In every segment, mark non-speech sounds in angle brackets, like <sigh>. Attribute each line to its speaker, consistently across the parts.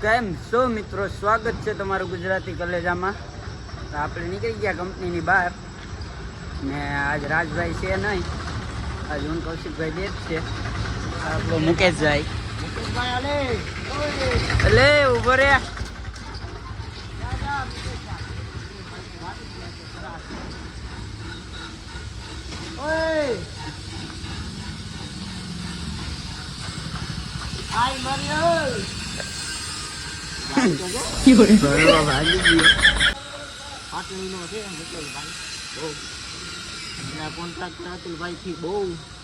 Speaker 1: કેમ છો મિત્રો? સ્વાગત છે તમારું ગુજરાતી કલેજામાં. તો આપણે નીકળી ગયા કંપનીની બહાર. ને આજ રાજભાઈ છે નહીં. આજ હું કૌશિકભાઈ બે જ છે. આપણો મુકેશભાઈ. એટલે ઊભો રે. ભાગી ગયો
Speaker 2: કોન્ટ્રાક્ટર અતુલભાઈ થી બહુ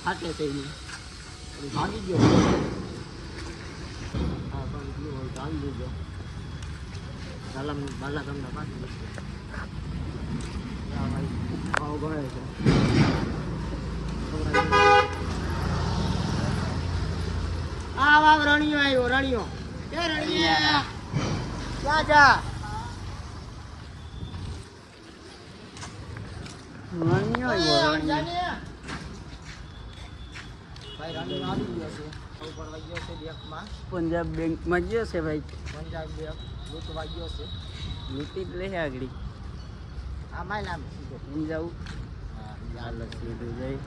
Speaker 2: ફાટે એટલે ભાગી ગયો આવી દેજો બાલા બાલા પાસે ભાઈ ભાવ ગળે છે આ વાવ રણિયો આવ્યો, રણિયો. કે રણિયા. ક્યાં જા
Speaker 1: આવ્યો, રણિયો.
Speaker 2: ભાઈ ગયો છે.
Speaker 1: પંજાબ ગયો ભાઈ.
Speaker 2: પંજાબ બેંક લૂંટવા વાગ્યો છે.
Speaker 1: લૂંટી જ લે આગળ.
Speaker 2: આમાં નામ સીધો
Speaker 1: સમજાવું? ચાલો સીધું જઈ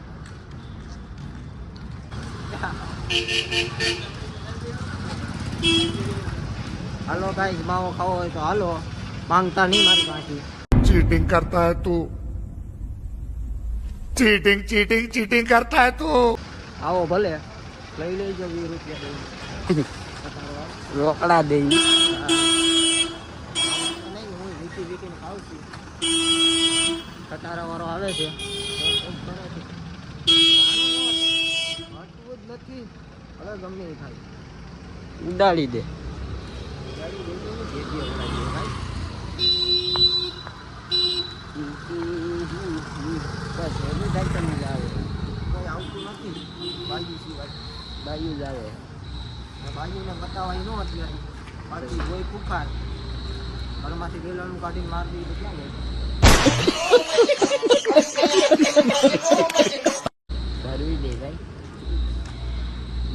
Speaker 2: હાલો ગાઈસ માવો ખાવો હોય તો હાલો. માંગતા નહીં મારી પાસે.
Speaker 3: ચીટિંગ કરતા હે તું. ચીટિંગ ચીટિંગ ચીટિંગ કરતા હે તું.
Speaker 2: આવો ભલે. લઈ લેજો વીસ રૂપિયા <laughs>
Speaker 1: રોકડા
Speaker 2: દે ખટારા વાળો આવે છે. નથી. હવે ગમે થાય.
Speaker 1: ઉડાડી દે. બસ એનું તો મજા આવે
Speaker 2: કોઈ આવતું નથી બાજુ સિવાય
Speaker 1: બાજુ જ આવે
Speaker 2: બાજુને બતાવાય ન અત્યારે બાકી કોઈ કુખાર ઘરમાંથી ગેલાનું કાઢીને માર દીધું ક્યાં જાય
Speaker 1: ભરવી દે ભાઈ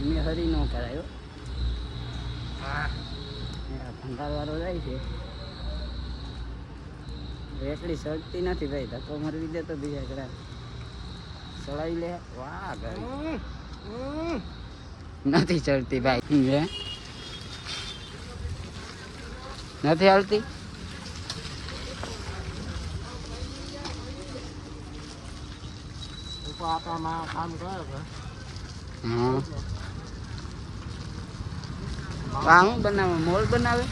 Speaker 1: મેં હરી ન કરાયો ભંગારવાળો જાય છે એટલી સળતી નથી ભાઈ ધક્કો મરવી દે તો બીજા ઘણા સળાવી લે. વાહ ભાઈ નથી ચડતી ભાઈ. નથી હાલતી?
Speaker 2: કામ
Speaker 1: બનાવે? મોલ બનાવે?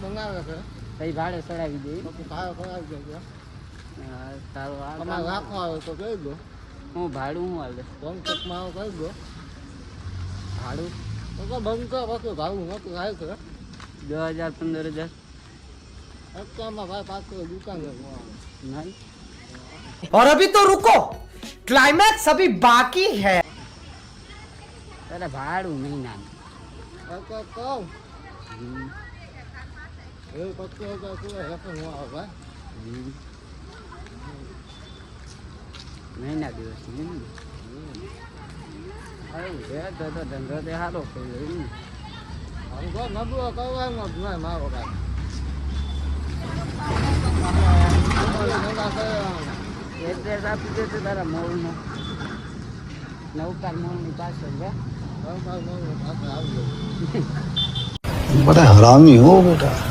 Speaker 2: બનાવે છે.
Speaker 1: ભાઈ ભાડે ચડાવી દે
Speaker 2: પછી ખાયો કરાવી દેજો
Speaker 1: હા, તારું આ
Speaker 2: તમારે
Speaker 1: કામ-
Speaker 2: રાખવા હોય તો કહી દો
Speaker 1: હું ભાડું હું હાલે
Speaker 2: બંકમાં આવો કહી દો
Speaker 1: ભાડું
Speaker 2: તો તો બંક પછી ભાવું નતું થાય છે
Speaker 1: દસ હજાર પંદર હજાર
Speaker 2: અત્યારમાં ભાઈ પાછળ દુકાન છે
Speaker 1: નહીં
Speaker 4: और अभी तो रुको क्लाइमैक्स अभी बाकी है
Speaker 1: Ừ, có cơ cơ
Speaker 2: cơ hẹp ở ngoài quá. Nên là được chín. Ai
Speaker 1: thế thế thế đừng có thế hát được cái gì. Không có mà
Speaker 2: bữa có ăn một ngày mà có cả.
Speaker 1: Este ra pide te dará mol no. Nấu canh mol
Speaker 5: ni paso ya. Không
Speaker 1: không không, bắt hả <laughs> lắm nhiều cái cả.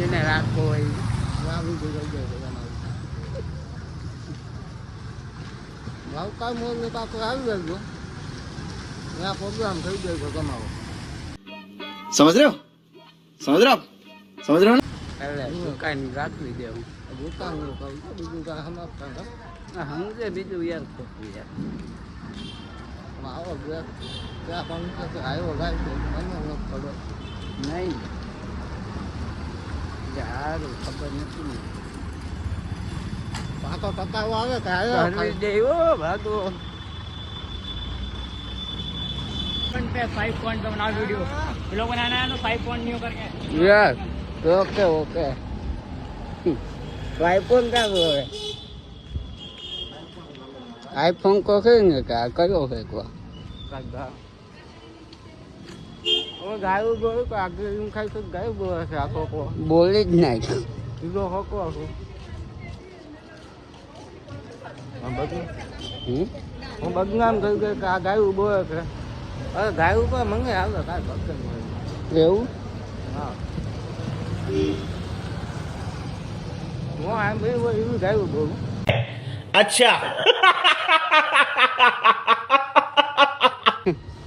Speaker 1: જેને રાખો હોય
Speaker 2: વાવી ભેગો ભાવ કામ હોય પાકો આવી ગયો આ પ્રોગ્રામ થઈ ગયો છે
Speaker 5: કમાવો સમજ રહ્યો સમજ રહ્યો સમજ રહ્યો
Speaker 1: એટલે કાંઈ રાખવી દેવું
Speaker 2: દુકાન બીજું કાંઈ સમાપતા
Speaker 1: હું છે બીજું યાર ખોટું યાર
Speaker 2: આવો આવ્યો ગાય મને ખબર
Speaker 1: નહીં સારું ખબર નથી
Speaker 2: પાકો કકાવો આવે કે આવ્યો
Speaker 1: દેવો ભાગો. Okay okay. આઈફોન કાઢો હવે? આઈફોન કહે ને કે આ
Speaker 2: કર્યો છે બોલું કે આગળ એમ ખાઈ તો ગાયું બોલે છે આખો કો
Speaker 1: બોલી જ નાખ
Speaker 2: કીધો હકો હકો હું બધું
Speaker 1: હમ?
Speaker 2: હું બદનામ થઈ ગયો કે આ ગાયું બોલે છે હવે ગાયું પર મંગે આવે કાંઈ ભક્ત મળે
Speaker 1: એવું
Speaker 2: હા હું આમ બે એવું ગાયું બોલું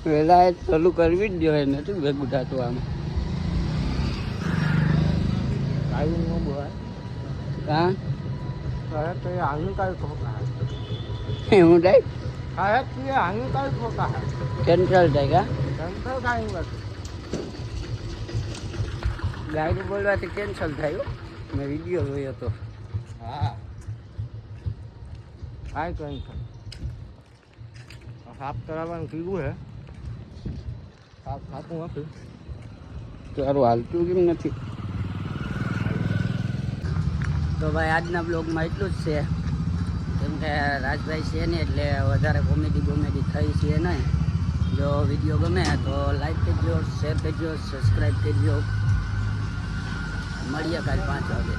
Speaker 1: પેલા એ ચાલુ કરવી જ જોઈએ નથી ભેગું થતું આમ. હા? એવું
Speaker 2: આનું
Speaker 1: કેન્સલ થાય કા? ગાડી બોલવાથી કેન્સલ થાય મેં વીડિયો જોયો હતો
Speaker 2: હા. કંઈ નથી સાફ કરાવવાનું કીધું નથી
Speaker 1: તારું હાલતું કેમ નથી? તો ભાઈ આજના બ્લોગમાં એટલું જ છે. કેમ કે રાજભાઈ છે ને એટલે વધારે કોમેડી કોમેડી થઈ છે નહીં. જો વીડિયો ગમે તો લાઈક કરજો શેર કરજો સબસ્ક્રાઈબ કરજો. મળીએ કાલે પાંચ વાગે.